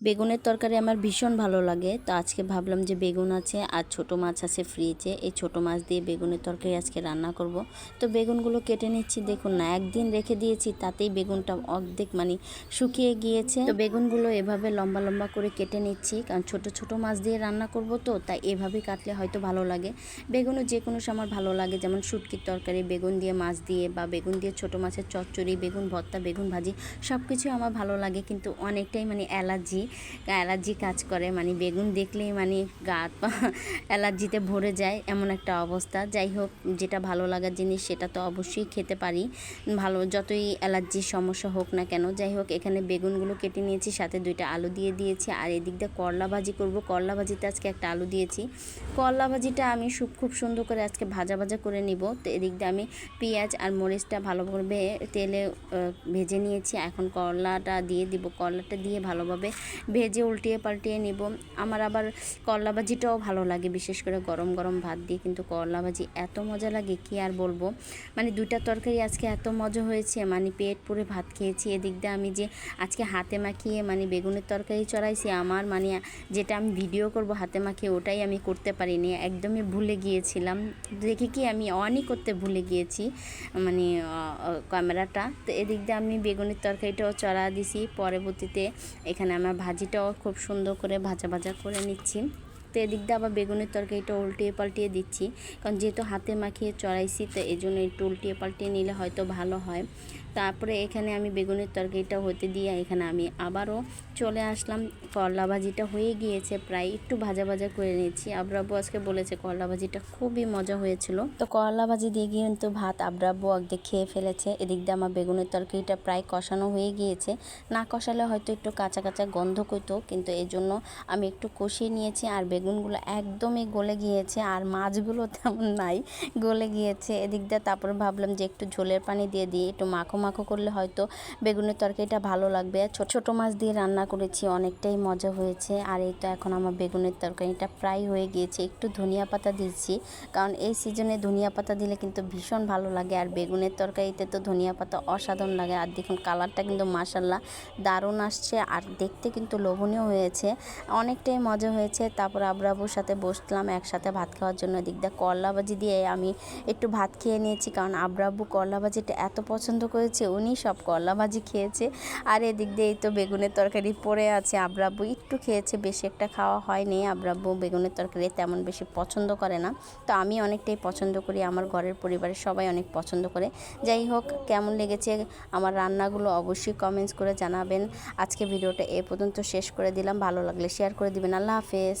বেগুনের তরকারি আমার ভীষণ ভালো লাগে। তো আজকে ভাবলাম যে বেগুন আছে আর ছোট মাছ আছে ফ্রিজে এই ছোট মাছ দিয়ে বেগুনের তরকারি আজকে রান্না করব। তো বেগুনগুলো কেটে নিচ্ছি। দেখুন না, একদিন রেখে দিয়েছি, তাতেই বেগুনটা অর্ধেক মানে শুকিয়ে গিয়েছে। তো বেগুনগুলো এভাবে লম্বা লম্বা করে কেটে নিচ্ছি। কারণ ছোট ছোট মাছ দিয়ে রান্না করব তো, তাই এভাবে কাটলে হয়তো ভালো লাগে। বেগুনও যে কোনো সময় ভালো লাগে, যেমন শুটকির তরকারি, বেগুন দিয়ে মাছ দিয়ে বা বেগুন দিয়ে ছোট মাছের চচ্চড়ি, বেগুন ভর্তা, বেগুন ভাজি সব কিছু আমার ভালো লাগে। কিন্তু অনেকটাই মানে অ্যালার্জি। অ্যালার্জি কাজ করে। মানে বেগুন দেখলেই মানে গা পা অ্যালার্জিতে ভরে যায় এমন একটা অবস্থা। যাই হোক, যেটা ভালো লাগার জিনিস সেটা তো অবশ্যই খেতে পারি। ভালো, যতই অ্যালার্জির সমস্যা হোক না কেন। যাই হোক, এখানে বেগুনগুলো কেটে নিয়েছি, সাথে দুইটা আলু দিয়ে দিয়েছি। আর এদিক দিয়ে করলা ভাজি করব। করলা ভাজিতে আজকে একটা আলু দিয়েছি। করলা ভাজিটা আমি খুব খুব সুন্দর করে আজকে ভাজা ভাজা করে নিব। তো এদিক দিয়ে আমি পেঁয়াজ আর মরিচটা ভালোভাবে তেলে ভেজে নিয়েছি। এখন করলাটা দিয়ে দিব। করলাটা দিয়ে ভালোভাবে ভেজে উল্টিয়ে পাল্টিয়ে নিব। আমার আবার করলা ভাজিটাও ভালো লাগে, বিশেষ করে গরম গরম ভাত দিয়ে। কিন্তু করলা ভাজি এত মজা লাগে, কি আর বলব? মানে দুইটা তরকারি আজকে এত মজা হয়েছে মানে পেট পুরে ভাত খেয়েছি। এদিক দিয়ে আমি যে আজকে হাতে মাখিয়ে মানে বেগুনের তরকারি চড়াইছি, আমার মানে যেটা আমি ভিডিও করব হাতে মাখিয়ে, ওটাই আমি করতে পারিনি। একদমই ভুলে গিয়েছিলাম। দেখি কি আমি অনই করতে ভুলে গিয়েছি মানে ক্যামেরাটা। তো এদিক দিয়ে আমি বেগুনের তরকারিটাও চড়া দিছি। পরবর্তীতে এখানে আমার ভাজিটাও খুব সুন্দর করে ভাজা ভাজা করে নিচ্ছি। তো এদিক দিয়ে আবার বেগুনের তরকারিটা উল্টিয়ে পাল্টিয়ে দিচ্ছি। কারণ যেহেতু হাতে মাখিয়ে চড়াইছি, তো এই জন্য একটু উল্টিয়ে পাল্টিয়ে নিলে হয়তো ভালো হয়। তারপরে এখানে আমি বেগুনের তরকারিটা হতে দিয়ে এখানে আমি আবারও চলে আসলাম। করলা ভাজিটা হয়ে গিয়েছে, প্রায় একটু ভাজা ভাজা করে নিয়েছি। আবরাব্বু আজকে বলেছে করলা ভাজিটা খুবই মজা হয়েছিল। তো করলা ভাজি দিয়ে গিয়ে কিন্তু ভাত আবরাব্বু অর্ধেক খেয়ে ফেলেছে। এদিক দিয়ে আমার বেগুনের তরকারিটা প্রায় কষানো হয়ে গিয়েছে। না কষালে হয়তো একটু কাঁচা কাঁচা গন্ধ করতো, কিন্তু এই জন্য আমি একটু কষিয়ে নিয়েছি আর বেগুনগুলো একদমই গলে গিয়েছে আর মাছগুলো তেমন নাই, গলে গিয়েছে। এদিক দিয়ে তারপরে ভাবলাম যে একটু ঝোলের পানি দিয়ে দিই, একটু মাখো মাখো করলে হয়তো বেগুনের তরকারিটা ভালো লাগবে। আর ছোট, ছোটো মাছ দিয়ে রান্না করেছি, অনেকটাই মজা হয়েছে। আর এই তো এখন আমার বেগুনের তরকারিটা প্রায় হয়ে গিয়েছে। একটু ধনিয়া পাতা দিচ্ছি, কারণ এই সিজনে ধনিয়া পাতা দিলে কিন্তু ভীষণ ভালো লাগে। আর বেগুনের তরকারিতে তো ধনিয়া পাতা অসাধারণ লাগে। আর দেখুন, কালারটা কিন্তু মাসাল্লাহ দারুণ আসছে আর দেখতে কিন্তু লোভনীয় হয়েছে। অনেকটাই মজা হয়েছে। তারপর আবরাবুর সাথে বসলাম একসাথে ভাত খাওয়ার জন্য। এদিক দিয়ে করলা ভাজি দিয়ে আমি একটু ভাত খেয়ে নিয়েছি, কারণ আবরাব্বু করলা ভাজিটা এত পছন্দ করেছে উনি সব করলা ভাজি খেয়েছে। আর এদিক দিয়ে তো বেগুনের তরকারি পড়ে আছে। আবরাব্বু একটু খেয়েছে, বেশি একটা খাওয়া হয়নি। আবরাব্বু বেগুনের তরকারি তেমন বেশি পছন্দ করে না। তো আমি অনেকটাই পছন্দ করি, আমার ঘরের পরিবারের সবাই অনেক পছন্দ করে। যাই হোক, কেমন লেগেছে আমার রান্নাগুলো অবশ্যই কমেন্টস করে জানাবেন। আজকে ভিডিওটা এ পর্যন্ত শেষ করে দিলাম। ভালো লাগলে শেয়ার করে দিবেন। আল্লাহ হাফেজ।